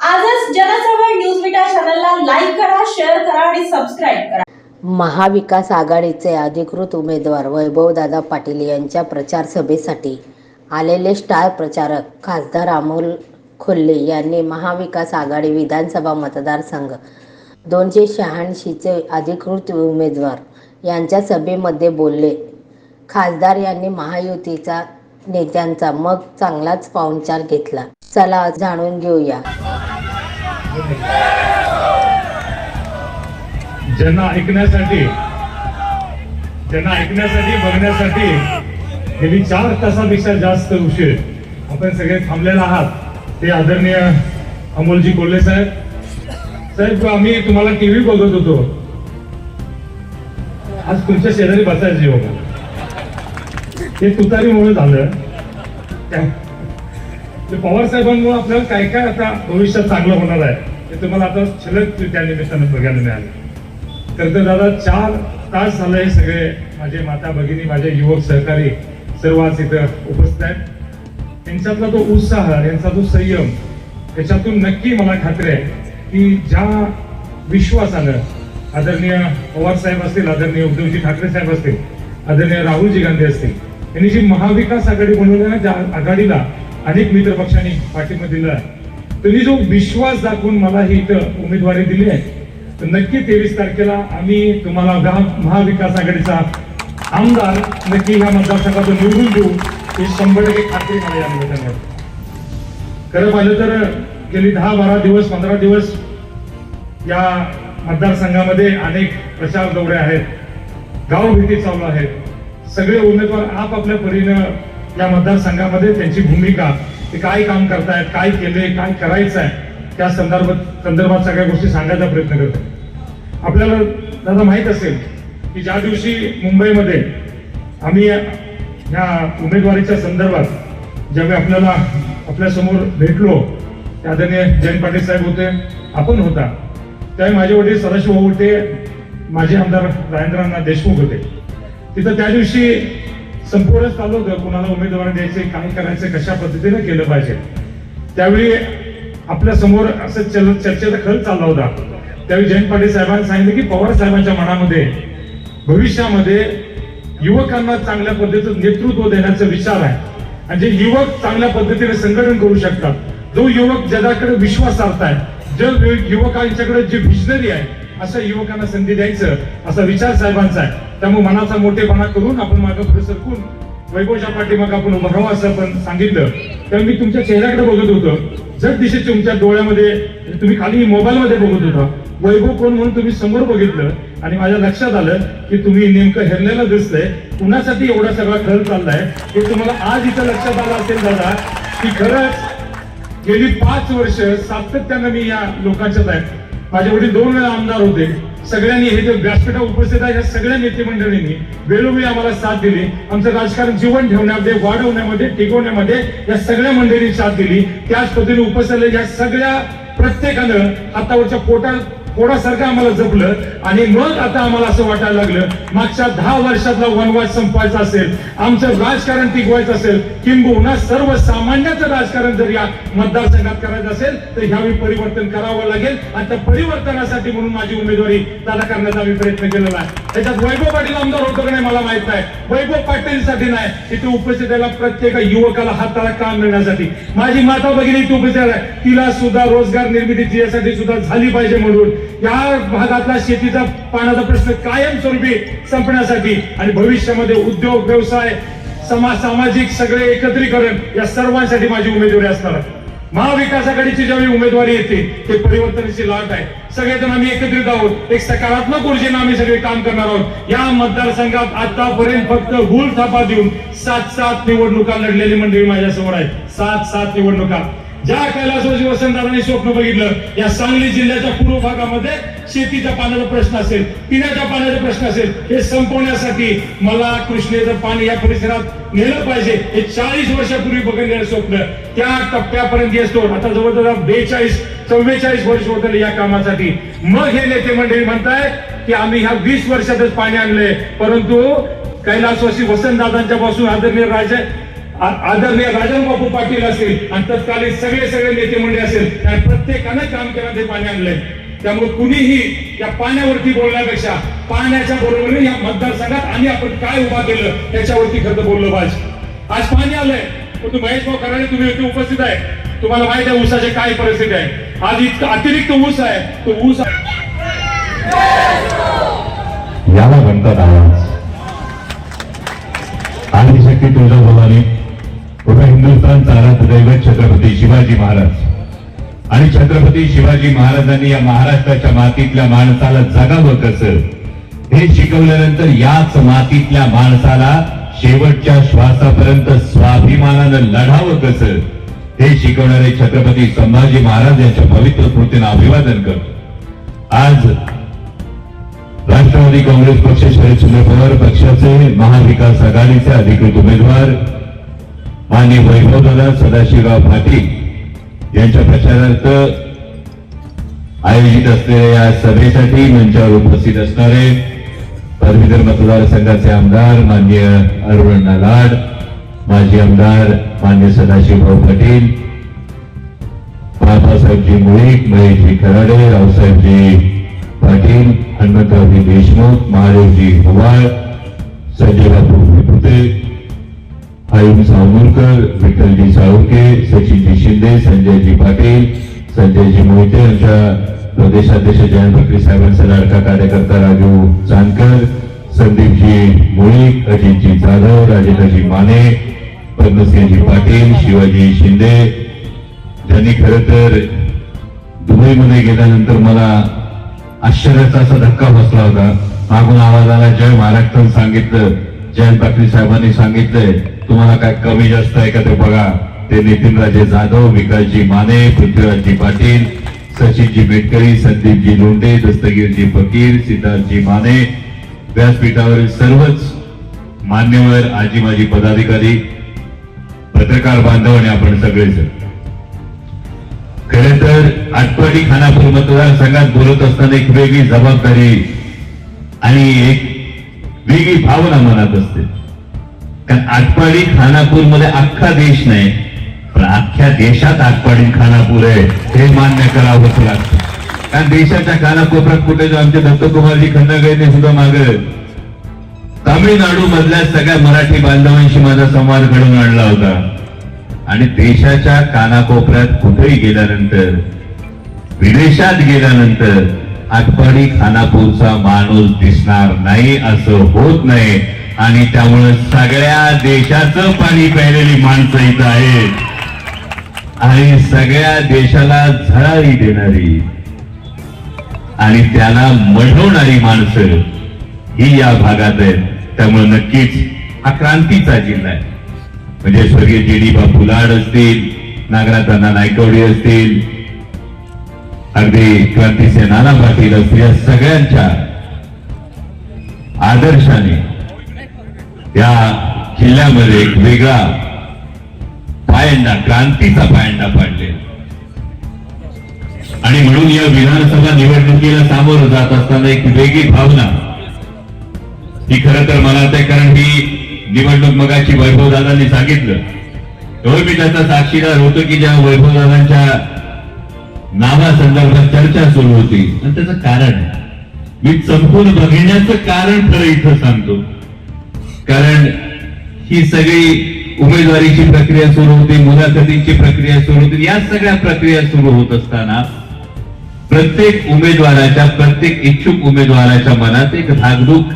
आजच जनचळवळ न्यूज विटा चॅनलला लाईक करा शेअर करा आणि सबस्क्राईब करा. महाविकास आघाडीचे अधिकृत उमेदवार वैभवदादा पाटील यांच्या प्रचार सभेसाठी आलेले स्टार प्रचारक खासदार अमोल खोल्ले यांनी महाविकास आघाडी विधानसभा मतदारसंघ दोनशे शहाऐंशीचे अधिकृत उमेदवार यांच्या सभेमध्ये बोलले. खासदार यांनी महायुतीचा नेत्यांचा मग चांगलाच पाहुणचार घेतला. चला जाणून घेऊया. ज्यांना ऐकण्यासाठी ज्यांना ऐकण्यासाठी बघण्यासाठी गेली चार तासापेक्षा जास्त उशीर आपण सगळे थांबलेला आहात ते आदरणीय अमोलजी कोल्हे साहेब. साहेब आम्ही तुम्हाला टीव्ही बघत होतो आज तुमच्या शेजारी बसायचे हो ते तुतारीमुळे झालं. पवार साहेबांमुळे आपल्याला काय काय आता भविष्यात चांगलं होणार आहे? ते तुम्हाला आता छलक त्या निमित्तानं बघायला मिळालं. तर दादा चार तास झाले हे सगळे माझे माता भगिनी माझे युवक सहकारी सर्व आज इथं उपस्थित आहेत. त्यांच्यातला तो उत्साह यांचा तो संयम याच्यातून नक्की मला खात्री आहे की ज्या विश्वासानं आदरणीय पवार साहेब असतील आदरणीय उद्धवजी ठाकरे साहेब असतील आदरणीय राहुलजी गांधी असतील यांनी जी महाविकास आघाडी बनवली ना त्या आघाडीला अनेक मित्र पक्षांनी पाठिंबा दिला तरी जो विश्वास दाखवून मला ही इथं उमेदवारी दिली आहे तर नक्की तेवीस तारखेला आम्ही तुम्हाला महाविकास आघाडीचा आमदार नक्की ह्या मतदारसंघातून निवडून देऊ ही शंभर टक्के खात्री मला या निवेदनात खरं पाहिलं तर गेली दहा बारा दिवस पंधरा दिवस या मतदारसंघामध्ये अनेक प्रचार दौरे आहेत गाव भेटी चालू आहेत सगळे उमेदवार आपापल्या परीनं या मतदारसंघामध्ये त्यांची भूमिका ते काय काम करतायत काय केले काय करायचं आहे त्या संदर्भात संदर्भात सगळ्या गोष्टी सांगायचा प्रयत्न करतो. आपल्याला दादा माहीत असेल की ज्या दिवशी मुंबईमध्ये आम्ही या उमेदवारीच्या संदर्भात ज्यावेळी आपल्याला आपल्यासमोर भेटलो त्या आदरणीय जयंत पाटील साहेब होते आपण होता. त्यावेळी माझे वडील सदाशिव होते माझे आमदार राजेंद्रांना देशमुख होते. तिथं त्या दिवशी संपूर्ण चालू होतं. कुणाला उमेदवार द्यायचे काय करायचं कशा पद्धतीने केलं पाहिजे. त्यावेळी आपल्यासमोर असं चल चर्चेचा खल चालला होता. त्यावेळी जयंत पाटील साहेबांनी सांगितलं की पवार साहेबांच्या मनामध्ये भविष्यामध्ये युवकांना चांगल्या पद्धतीचं नेतृत्व देण्याचा विचार आहे. आणि जे युवक चांगल्या पद्धतीने संघटन करू शकतात जो युवक जगाकडे विश्वासार्थ आहे जे युवकांच्याकडे जे विजनरी आहे अशा युवकांना संधी द्यायचं असा विचार साहेबांचा आहे. त्यामुळे मनाचा मोठेपणा करून आपण मागे पुढे सरकून वैभवच्या पाठीमागे आपण उभं राहू असं आपण सांगितलं. तेव्हा मी तुमच्या चेहऱ्याकडे बघत होतो. जर दिशे तुमच्या डोळ्यामध्ये म्हणजे तुम्ही खाली मोबाईल मध्ये बघत होता. वैभव कोण म्हणून तुम्ही समोर बघितलं. आणि माझ्या लक्षात आलं की तुम्ही नेमकं हेरलेलं दिसतंय. कुणासाठी एवढा सगळा खर्च चाललाय हे तुम्हाला आज इथं लक्षात आलं असेल दादा की खरंच गेली पाच वर्ष सातत्यानं मी या लोकांच्यात आहे. माझे वडील दोन वेळा आमदार होते. सगळ्यांनी हे जे व्यासपीठावर उपस्थित आहे या सगळ्या नेते मंडळींनी वेळोवेळी आम्हाला साथ दिली. आमचं राजकारण जीवन ठेवण्यामध्ये वाढवण्यामध्ये टिकवण्यामध्ये या सगळ्या मंडळींनी साथ दिली. त्याच पद्धतीने उपस्थित या सगळ्या प्रत्येकानं हातावरच्या पोटात कोणासारखं आम्हाला जपलं आणि मग आता आम्हाला असं वाटायला लागलं मागच्या दहा वर्षातला वनवास संपवायचा असेल आमचं राजकारण टिकवायचं असेल किंबहुना सर्वसामान्याचं राजकारण जर या मतदारसंघात करायचं असेल तर ह्यावेळी परिवर्तन करावं लागेल. आणि त्या परिवर्तनासाठी म्हणून माझी उमेदवारी दादा करण्याचा आम्ही प्रयत्न केलेला आहे. त्याच्यात वैभव पाटील आमदार होतो नाही मला माहीत नाही. वैभव पाटीलसाठी नाही तिथे उपस्थित प्रत्येक युवकाला हाताला काम मिळण्यासाठी. माझी माता भगिनी इथे उपस्थित आहे. तिला सुद्धा रोजगार निर्मिती यासाठी सुद्धा झाली पाहिजे म्हणून. या भागातला शेतीचा पाण्याचा प्रश्न कायमस्वरूपी संपण्यासाठी आणि भविष्यामध्ये उद्योग व्यवसाय समाज सामाजिक सगळे एकत्रीकरण या सर्वांसाठी माझी उमेदवारी असणार आहे. महाविकास आघाडीची ज्यावेळी उमेदवारी येते ते परिवर्तनाची लाट आहे. सगळेजण आम्ही एकत्रित आहोत. एक सकारात्मक ऊर्जेनं आम्ही सगळे काम करणार आहोत. या मतदारसंघात आतापर्यंत फक्त हुल थापा देऊन सात सात निवडणुका लढलेली मंडळी माझ्यासमोर आहेत. सात सात निवडणुका. ज्या कैलासवासी वसंतदारांनी स्वप्न बघितलं या सांगली जिल्ह्याच्या पूर्व भागामध्ये शेतीच्या पाण्याचा प्रश्न असेल पिण्याच्या पाण्याचा प्रश्न असेल हे संपवण्यासाठी मला कृष्णेचं पाणी या परिसरात नेलं पाहिजे. हे चाळीस वर्षापूर्वी बघितलेलं स्वप्न. त्या टप्प्यापर्यंत येतो आता जवळजवळ बेचाळीस चव्वेचाळीस वर्ष होत या कामासाठी. मग हे नेते मंडळी म्हणतायत की आम्ही ह्या वीस वर्षातच पाणी आणलंय. परंतु कैलासवासी वसंतदादांच्या पासून आदरणीय राजा आदरणीय राजन बापू पाटील असतील आणि तत्कालीन सगळे सगळे नेते मंडळी असेल त्या प्रत्येकानं काम केलं ते पाणी आणलंय. त्यामुळे कुणीही या पाण्यावरती बोलण्यापेक्षा पाण्याच्या बरोबर या मतदारसंघात आणि आपण काय उभा केलं त्याच्यावरती खरं बोललं पाहिजे. आज पाणी आलंय. पण तुम्ही महेश भाऊ कराडे तुम्ही इथे उपस्थित आहे. तुम्हाला माहीत आहे ऊसाची काय परिस्थिती आहे. आज इतकं अतिरिक्त ऊस आहे. तो ऊस याला म्हणतात चालत छत्रपती शिवाजी महाराज. आणि छत्रपती शिवाजी महाराजांनी या महाराष्ट्राच्या मातीतल्या माणसाला जगावं कसं? हे शिकवल्यानंतर याच मातीतल्या माणसाला शेवटच्या श्वासापर्यंत स्वाभिमानानं लढावं कसं? हे शिकवणारे छत्रपती संभाजी महाराज यांच्या पवित्र स्मृतीनं अभिवादन करतो. आज राष्ट्रवादी काँग्रेस पक्ष शरदचंद्र पवार पक्षाचे महाविकास आघाडीचे अधिकृत उमेदवार आणि वैभवदादा सदाशिवराव पाटील यांच्या प्रचारार्थ आयोजित असलेल्या या सभेसाठी मंचावर उपस्थित असणारे पदवीधर मतदारसंघाचे आमदार मान्य अरुणा लाड माजी आमदार मान्य सदाशिवराव पाटील बाबासाहेबजी मुळीक महेशजी कराडे रावसाहेबजी पाटील हनुमंतरावजी देशमुख महादेवजी हुवाळ संजय बापू विपुते आयुष सावनूरकर विठ्ठलजी साळुके सचिनजी शिंदे संजयजी पाटील संजयजी मोहिते यांच्या प्रदेशाध्यक्ष जयंत फकरी साहेबांचा लाडका कार्यकर्ता राजू चांदकर संदीपजी मुळीक अजितजी जाधव राजेंद्रजी माने पद्मसिंहजी पाटील शिवाजी शिंदे ज्यांनी खर तर दुबईमध्ये गेल्यानंतर मला आश्चर्याचा असा धक्का बसला होता. मागून आवाजाला जय महाराष्ट्र सांगितलं जयंत पाटील साहेबांनी सांगितलंय तुम्हाला काय कमी जास्त आहे का ते बघा. ते नितीनराजे जाधव विकासजी माने पृथ्वीराजजी पाटील सचिनजी मेटकरी संदीपजी लोंढे दस्तगीरजी फकीर सिद्धार्थजी माने. व्यासपीठावरील सर्वच मान्यवर आजी माजी पदाधिकारी पत्रकार बांधव आणि आपण सगळेजण खरे तर आटपाडी खानापूर मतदारसंघात बोलत असताना एक वेगळी जबाबदारी आणि एक वेगळी भावना मनात असते. कारण आटपाडी खानापूरमध्ये अख्खा देश नाही पण अख्ख्या देशात आटपाडी खानापूर आहे हे मान्य करावंच लागतं. कारण देशाच्या कानाकोपऱ्यात कुठे जो आमचे दत्तकुमारजी खंडगेने सुद्धा माग. तामिळनाडू मधल्या सगळ्या मराठी बांधवांशी माझा संवाद घडून आणला होता. आणि देशाच्या कानाकोपऱ्यात कुठेही गेल्यानंतर विदेशात गेल्यानंतर आटपाडी खानापूरचा माणूस दिसणार नाही असं होत नाही. आणि त्यामुळे सगळ्या देशाचं पाणी प्यायलेली माणसं इथं आहेत. आणि सगळ्या देशाला झळाळी देणारी आणि त्याला मढवणारी माणसं ही या भागात आहेत. त्यामुळे नक्कीच हा क्रांतीचा जिल्हा आहे. म्हणजे स्वर्गीय जी डी बापू लाड असतील नागराजांना नायकवडी असतील अगदी क्रांतीचे नाना पाटील असतील या सगळ्यांच्या आदर्शाने या किल्ल्यामध्ये एक वेगळा पायंडा क्रांतीचा पायंडा पाडलेला. आणि म्हणून या विधानसभा निवडणुकीला सामोरं जात असताना एक वेगळी भावना. ही खरं तर मला वाटतंय कारण ही निवडणूक मगाची वैभवदादांनी सांगितलं. तेव्हा मी त्याचा साक्षीदार होतो की ज्या वैभवदादांच्या नावासंदर्भात चर्चा सुरू होती. आणि त्याचं कारण मी संपूर्ण बघण्याचं कारण खरं इथं सांगतो. कारण ही सगळी उमेदवारीची प्रक्रिया सुरू होती मुलाखतींची प्रक्रिया सुरू होती. या सगळ्या प्रक्रिया सुरू होत असताना प्रत्येक उमेदवाराच्या प्रत्येक इच्छुक उमेदवाराच्या मनात एक धाकधूक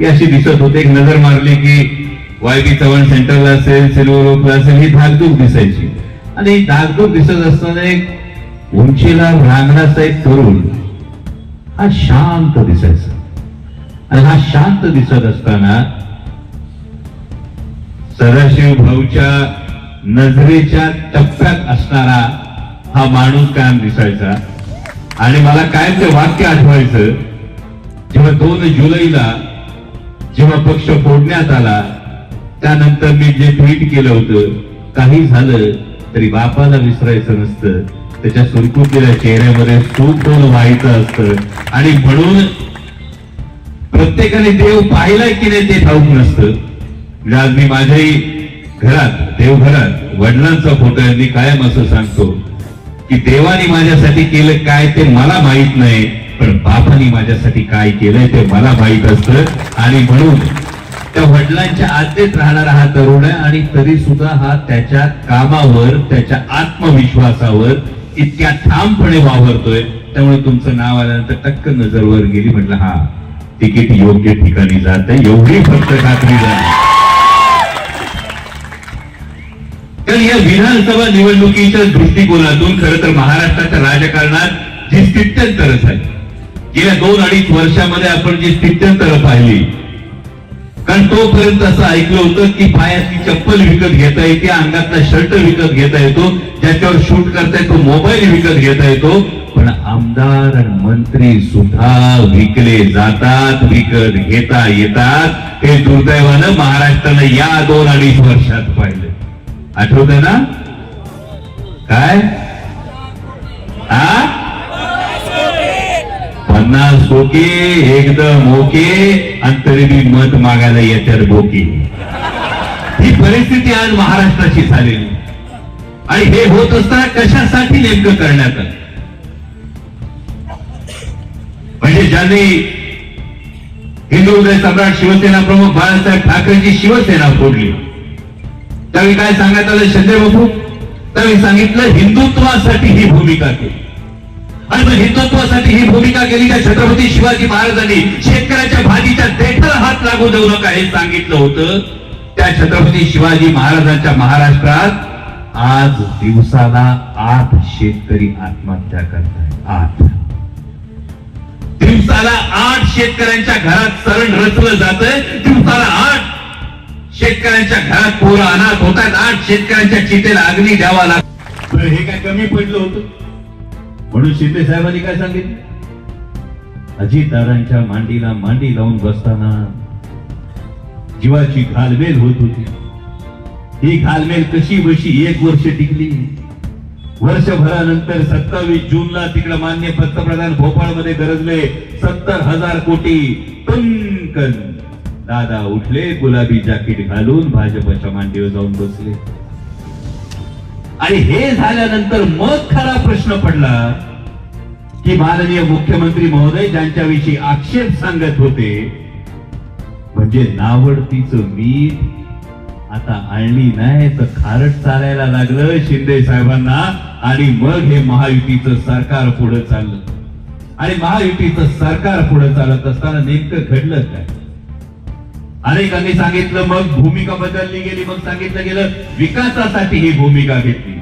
ही अशी दिसत होते. एक नजर मारली की वाय बी चव्हाण सेंटरला असेल सिल्वर ओकला असेल ही धाकधूक दिसायची. आणि धाकधूक दिसत असताना एक उंचीला रांगणाचा एक तरुण हा शांत दिसायचा. आणि हा शांत दिसत असताना सदाशिव भाऊच्या नजरेच्या टप्प्यात असणारा हा माणूस कायम दिसायचा. आणि मला कायम ते वाक्य आठवायचं जेव्हा दोन जुलैला जेव्हा पक्ष फोडण्यात आला त्यानंतर मी जे ट्विट केलं होतं काही झालं तरी बापाला विसरायचं नसतं. त्याच्या सुरकुतलेल्या चेहऱ्यामध्ये सुखोल दोन व्हायचं असतं. आणि म्हणून प्रत्येकाने देव पाहिलाय की नाही ते ठाऊक नसतं. म्हणजे आज मी माझ्याही घरात देवघरात वडिलांचा फोटो आहे मी कायम असं सांगतो की देवाने माझ्यासाठी केलं काय ते मला माहीत नाही पण बापाने माझ्यासाठी काय केलंय ते मला माहीत असतं. आणि म्हणून त्या वडिलांच्या आज्ञेत राहणारा हा तरुण आहे आणि तरी सुद्धा हा त्याच्या कामावर त्याच्या आत्मविश्वासावर इतक्या ठामपणे वावरतोय. त्यामुळे तुमचं नाव आल्यानंतर टक्क नजरवर गेली म्हटलं हा तिकीट योग्य ठिकाणी जात आहे एवढी फक्त खात्री झाली. या विधानसभा निवडणुकीच्या दृष्टिकोनातून खरं तर महाराष्ट्राच्या राजकारणात जी स्थित्यंतर झाली गेल्या दोन अडीच वर्षामध्ये आपण जी स्थित्यंतर पाहिली कारण तोपर्यंत असं ऐकलं होतं की पायाची चप्पल विकत घेता येते अंगातला शर्ट विकत घेता येतो ज्याच्यावर शूट करता येतो मोबाईल विकत घेता येतो पण आमदार आणि मंत्री सुद्धा विकले जातात विकत घेता येतात हे दुर्दैवानं महाराष्ट्रानं या दोन अडीच वर्षात पाहिलं. आठवत ना? काय? हा? पन्नास कोके एकदम ओके आणि तरी बी मत मागायला येतात बोकी. ही परिस्थिती आज महाराष्ट्राची झालेली. आणि हे होत असताना कशासाठी नेमकं करण्यात आलं? म्हणजे ज्यांनी हिंदू उदय सम्राट शिवसेना प्रमुख बाळासाहेब ठाकरेची शिवसेना फोडली त्यावेळी काय सांगण्यात आलं? शिंदे बापू त्यावेळी सांगितलं हिंदुत्वासाठी ही भूमिका केली. आणि मग हिंदुत्वासाठी ही भूमिका केली त्या छत्रपती शिवाजी महाराजांनी शेतकऱ्याच्या भाजीच्या देठाला हात लागू देऊ नका हे सांगितलं होतं. त्या छत्रपती शिवाजी महाराजांच्या महाराष्ट्रात आज दिवसाला आठ शेतकरी आत्महत्या करतात आठ. दिवसाला आठ शेतकऱ्यांच्या घरात सरण रचलं जात दिवसाला आठ शेतकऱ्यांच्या घरात पोरं अनाथ होतात. आज शेतकऱ्यांच्या चितेला अग्नी द्यावा लागतो हे काय कमी पडलं होतं? म्हणून शिंदे साहेबांनी काय सांगितलं? अजितदारांच्या मांडीला मांडी लावून बसताना जीवाची घालमेल होत होती. ही घालमेल कशी बशी एक वर्ष टिकली? वर्षभरानंतर सत्तावीस जूनला तिकडे मान्य पंतप्रधान भोपाळमध्ये गरजले सत्तर हजार कोटी टंकन दादा उठले गुलाबी जाकीट घालून भाजपच्या मांडीवर जाऊन बसले. आणि हे झाल्यानंतर मग खरा प्रश्न पडला की माननीय मुख्यमंत्री महोदय ज्यांच्याविषयी आक्षेप सांगत होते म्हणजे नावडतीचं मीठ आता आणली नाही तर खारट चालायला लागलं शिंदे साहेबांना आणि मग हे महायुतीचं सरकार पुढे चाललं. आणि महायुतीचं सरकार पुढे चालत असताना नेमकं घडलं काय? अनेकांनी सांगितलं मग भूमिका बदलली गेली मग सांगितलं गेलं विकासासाठी ही भूमिका घेतली.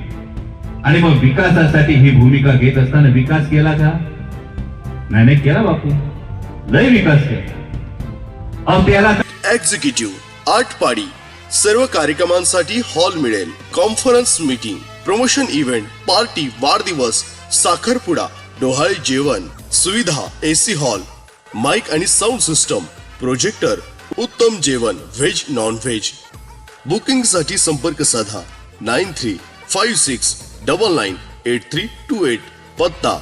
आणि मग विकासासाठी ही भूमिका घेत असताना विकास केला का? नाही नाही केला बापू. लय विकास केला. अहो त्याला एक्झिक्युटिव्ह आठ पाडी सर्व कार्यक्रमांसाठी हॉल मिळेल. Conference meeting promotion event party वाढदिवस साखरपुडा डोहाळे जेवण सुविधा एसी हॉल माइक आणि साऊंड सिस्टम प्रोजेक्टर उत्तम जेवण व्हेज नॉन व्हेज बुकिंगसाठी संपर्क साधा. Nine three five six double nine eight three two eight. पत्ता.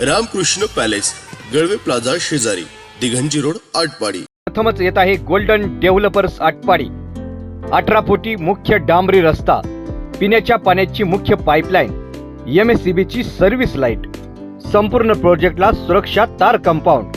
रामकृष्ण पॅलेस गळवे प्लाझा शेजारी दिघंजी रोड आटपाडी. प्रथमच येत आहे गोल्डन डेव्हलपर्स आटपाडी. अठरा फुटी मुख्य डांबरी रस्ता पिण्याच्या पाण्याची मुख्य पाईपलाईन एम एस सी बीची सर्व्हिस लाइट. संपूर्ण प्रोजेक्टला सुरक्षा तार कंपाऊंड.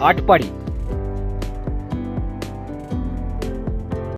Atpadi.